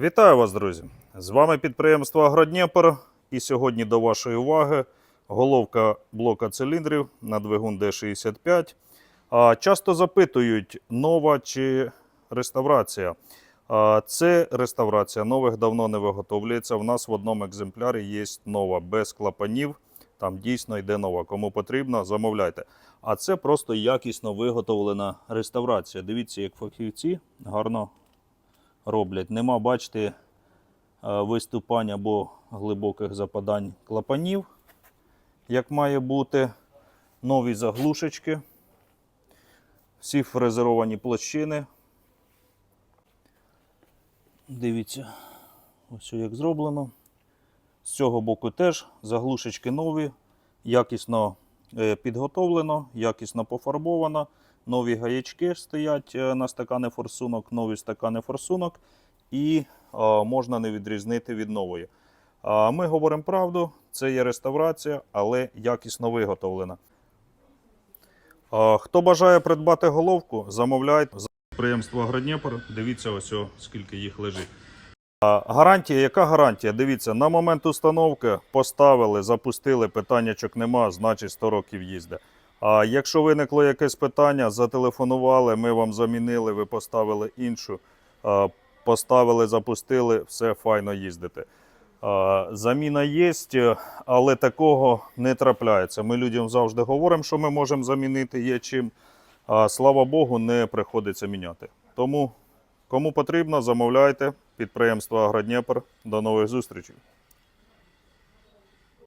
Вітаю вас, друзі! З вами підприємство Агродніпр. І сьогодні до вашої уваги головка блока циліндрів на двигун D65. А, Часто запитують, нова чи реставрація. Це реставрація нових давно не виготовлюється. В нас в одному екземплярі є нова без клапанів. Там дійсно йде нова. Кому потрібно, замовляйте. А це просто якісно виготовлена реставрація. Дивіться, як фахівці гарно роблять. Нема, бачите, е, виступань або глибоких западань клапанів, як має бути. Нові заглушечки. Всі фрезеровані площини. Дивіться, ось як зроблено. З цього боку теж заглушечки нові, якісно підготовлено, якісно пофарбовано. Нові гаячки стоять е, на стакани форсунок, нові стакани форсунок, і е, можна не відрізнити від нової. Ми говоримо правду, це є реставрація, але якісно виготовлена. Хто бажає придбати головку, замовляйте. За підприємство Агродніпр. Дивіться, ось о, скільки їх лежить. Гарантія, яка гарантія? Дивіться, на момент установки поставили, запустили, питаннячок нема, значить 100 років їзде. А якщо виникло якесь питання, зателефонували, ми вам замінили, ви поставили іншу, поставили, запустили, все файно їздите. Заміна є, але такого не трапляється. Ми людям завжди говоримо, що ми можемо замінити, є чим. А слава Богу, не приходиться міняти. Тому, кому потрібно, замовляйте. Підприємство Агродніпр. До нових зустрічей.